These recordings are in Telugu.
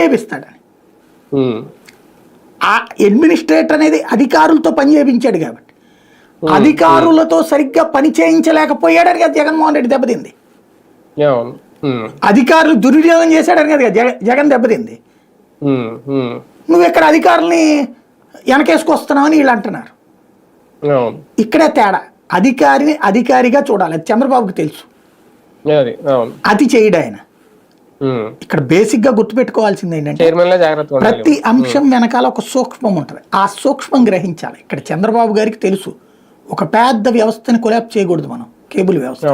చేపిస్తాడని. ఆ అడ్మినిస్ట్రేటర్ అనేది అధికారులతో పని చేయించాడు కాబట్టి. అధికారులతో సరిగ్గా పని చేయించలేకపోయాడని కదా జగన్మోహన్ రెడ్డి దెబ్బతింది. అధికారులు దుర్వినియోగం చేశాడని కదా జగ జగన్ దెబ్బతింది. నువ్వు ఇక్కడ అధికారుల్ని వెనకేసుకొస్తున్నావని వీళ్ళు అంటున్నారు. ఇక్కడే తేడా. అధికారిని అధికారిగా చూడాలి. చంద్రబాబుకి తెలుసు. అది అవును. ఇక్కడ బేసిక్గా గుర్తుపెట్టుకోవాల్సింది ఏంటంటే ప్రతి అంశం వెనకాల ఒక సూక్ష్మం ఉంటుంది. ఆ సూక్ష్మం గ్రహించాలి. ఇక్కడ చంద్రబాబు గారికి తెలుసు. ఒక పెద్ద వ్యవస్థని కొలాప్ చేయకూడదు మనం. కేబుల్ వ్యవస్థ.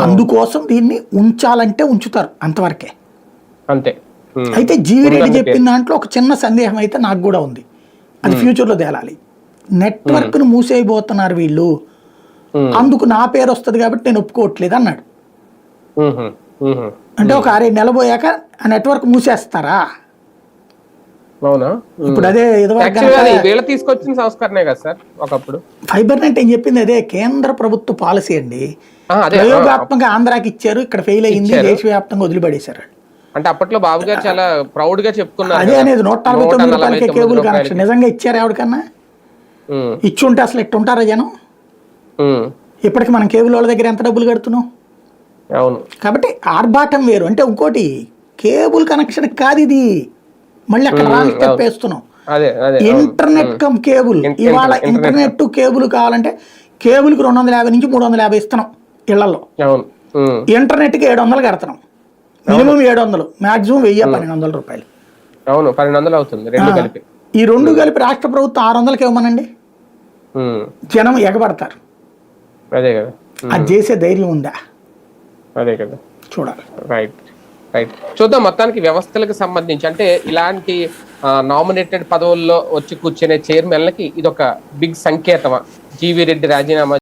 అందుకోసం దీన్ని ఉంచాలంటే ఉంచుతారు అంతవరకే. అంతే. అయితే జీవిరెడ్డి. చెప్పిన దాంట్లో ఒక చిన్న సందేహం అయితే నాకు కూడా ఉంది. అది ఫ్యూచర్లో తేలాలి. నెట్వర్క్ను మూసేయబోతున్నారు వీళ్ళు. అందుకు నా పేరు వస్తుంది కాబట్టి నేను ఒప్పుకోవట్లేదు అన్నాడు. అంటే ఒక అరే నెలబోయాక ఆ నెట్వర్క్ మూసేస్తారా? అవునా? ఇప్పుడు అదే వీళ్ళ తీసుకొచ్చిన సంస్కరణే కదా సార్ ఒకప్పుడు. ఫైబర్ నెట్ ఏం చెప్పింది? అదే కేంద్ర ప్రభుత్వ పాలసీ అండి. ఆ, అదే ఆ, ప్రయోగాత్మక ఆంధ్రాకి ఇచ్చారు ఇక్కడ ఫెయిల్ అయ్యింది. దేశవ్యాప్తంగా వదిలిపడేశారు అంటే అప్పట్లో బాబు గారు చాలా ప్రౌడ్గా చెప్పుకున్నారు అదే. అనేది నూట నలభై తొమ్మిది రూపాయలకే కేబుల్. కనెక్షన్. నిజంగా ఇచ్చారు ఎవరికన్నా? ఇచ్చి ఉంటే అసలు ఎట్టు ఉంటారా జనం ఇప్పటికి మనం కేబుల్ వాళ్ళ దగ్గర ఎంత డబ్బులు కడుతున్నాం? అవును. కాబట్టి ఆర్భాటం వేరు. అంటే ఇంకోటి కేబుల్ కనెక్షన్ కాదు ఇది. మళ్ళీ అక్కడ స్టెప్ వేస్తున్నాం. Internet cum cable. ఇవాళ ఇంటర్నెట్ ఇంటర్నెట్. కేబుల్ కావాలంటే కేబుల్కి రెండు వందల యాభై నుంచి మూడు వందల యాభై ఇస్తున్నాం ఇళ్ళలో. ఇంటర్నెట్కి ఏడు వందలు కడుతున్నాం మినిమం ఏడు వందలు మాక్సిమం వెయ్యి పన్నెండు వందల రూపాయలు. అవును పన్నెండు వందలు అవుతుంది. రెండు కలిపి. ఈ రెండు కలిపి రాష్ట్ర ప్రభుత్వం ఆరు వందలకి ఇవ్వమనండి జనం ఎగబడతారు. అదే కదా. అది చేసే ధైర్యం ఉందా? అదే కదా. చూడాలి. రైట్ రైట్ చూద్దాం మొత్తానికి వ్యవస్థలకు సంబంధించి. అంటే ఇలాంటి నామినేటెడ్ పదవుల్లో వచ్చి కూర్చునే చైర్మన్లకి ఇది ఒక బిగ్ సంకేతమా? జీవి రెడ్డి రాజీనామా